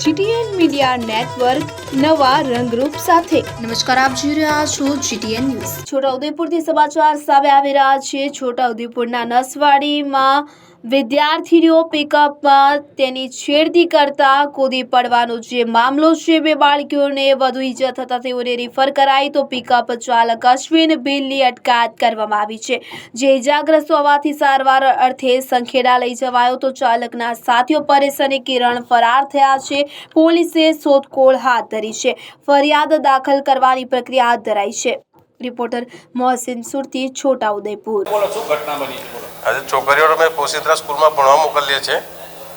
GTN media network નવા રંગરૂપ સાથે. નમસ્કાર આપ જોઈ રહ્યા છો જીટીએન ન્યૂઝ. છોટાઉદેપુરથી સમાચાર સામે આવી રહ્યા છે. છોટાઉદેપુરના નસવાડીમાં વિદ્યાર્થીનીઓ પિકઅપમાં તેની છેડતી કરતા કૂદી પડવાનો જે મામલો છે, બે બાળકીઓને વધુ ઈજા થતા તેઓને રિફર કરાઈ તો પિકઅપ ચાલક અશ્વિન બિલની અટકાયત કરવામાં આવી છે. જે ઇજાગ્રસ્ત હોવાથી સારવાર અર્થે સંખેડા લઈ જવાયો તો ચાલકના સાથીઓ પરેશ અને કિરણ ફરાર થયા છે. પોલીસે શોધખોળ હાથ ધરી છે. ફરિયાદ દાખલ કરવાની પ્રક્રિયા હાથ ધરાઈ છે. રિપોર્ટર મોહસિન સુરતી છોટાઉદેપુર બોલો, શું ઘટના બની આજે છોકરીઓને અમે પોશિત્રા સ્કૂલમાં ભણવા મોકલીએ છીએ.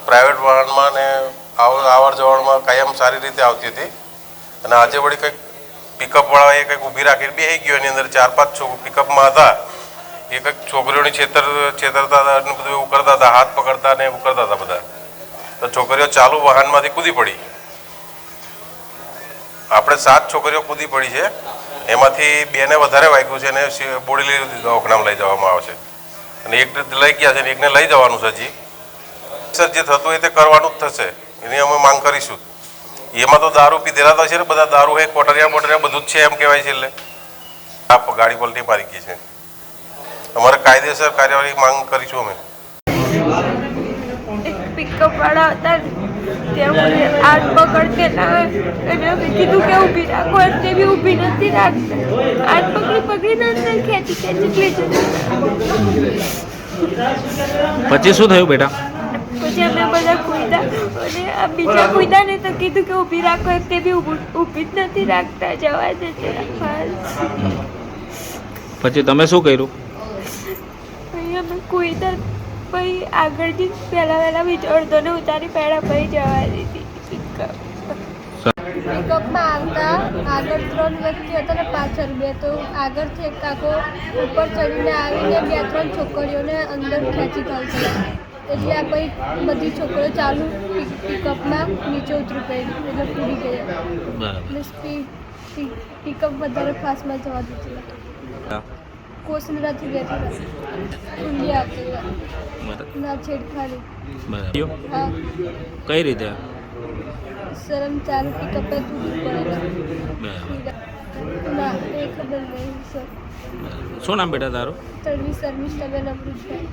પ્રાઇવેટ વાહનમાં ને આવ- આવર જવરમાં કાયમ સારી રીતે આવતી હતી. અને આજે વળી કંઈક પિકઅપવાળાએ કંઈક ઊભી રાખીને બે ગયો. એની અંદર ચાર પાંચ છોક પિકઅપમાં હતા. એ કંઈક છોકરીઓની છેતર છેતરતા હતા બધું એવું કરતા હતા. હાથ પકડતા ને એવું કરતા હતા બધા. તો છોકરીઓ ચાલુ વાહનમાંથી કૂદી પડી. આપણે સાત છોકરીઓ કૂદી પડી છે. એમાંથી બેને વધારે વાગ્યું છે અને બોડેલી દવાખાનામાં લઈ જવામાં આવશે અને એક લઈ ગયા છે અને એકને લઈ જવાનું છે હજી. જે થતું હોય તે કરવાનું જ થશે. એની અમે માંગ કરીશું. એમાં તો દારૂ પીધેલા તો છે ને બધા દારૂ હે, કોટરિયા બોટરિયા બધું જ છે એમ કહેવાય છે એટલે. આ ગાડી પલટી મારી ગઈ છે. અમારે કાયદેસર કાર્યવાહી માંગ કરીશું અમે. પિકઅપ વાળા હતા ત્યાં મને હાથ પકડતેલા અને અમે કીધું કે ઊભી રાખો એટલે તે બી ઊભી નથી રાખતા. હાથ પકડી પકડીને અંદર ખેંચી ખેંચી લઈ પછી શું થયું બેટા? પછી અમે બધા કૂદ્યા અને આ બીજા કૂદ્યા ને તો કીધું કે ઊભી રાખો એક તે બી ઊભું જ નથી રાખતા જવા દે છે પછી તમે શું કર્યું? અહીંયા અમે કૂદ્યા પછી આગળ જઈ પહેલાં પહેલાં બીજો અડધોને ઉતારી પહેલાં પછી જવા દીધી પિકઅપ પિકઅપમાં આવતા આગળ ત્રણ વ્યક્તિ હતા ને પાછળ બે તો આગળથી એક કાકો ઉપર ચડીને આવીને બે ત્રણ છોકરીઓને અંદર ખેંચી ખાવશે એટલે આ પછી બધી છોકરીઓ ચાલુ પિક- પિકઅપમાં નીચે ઉતરી પડી એટલે પૂરી ગયા બરાબર. એટલે સ્પીડ પિકઅપ વધારે ફાસ્ટમાં જવા દીધેલા. કોસંદરાથી બેઠી ઊંડી આવતી ના હા. કઈ રીતે? શરમ ચાલુ તૂટી પડેલા ના એ ખબર નહીં સર શું નામ બેટા તારું? તરવી શર્મિષ્ઠાબેન અમૃતભાઈ.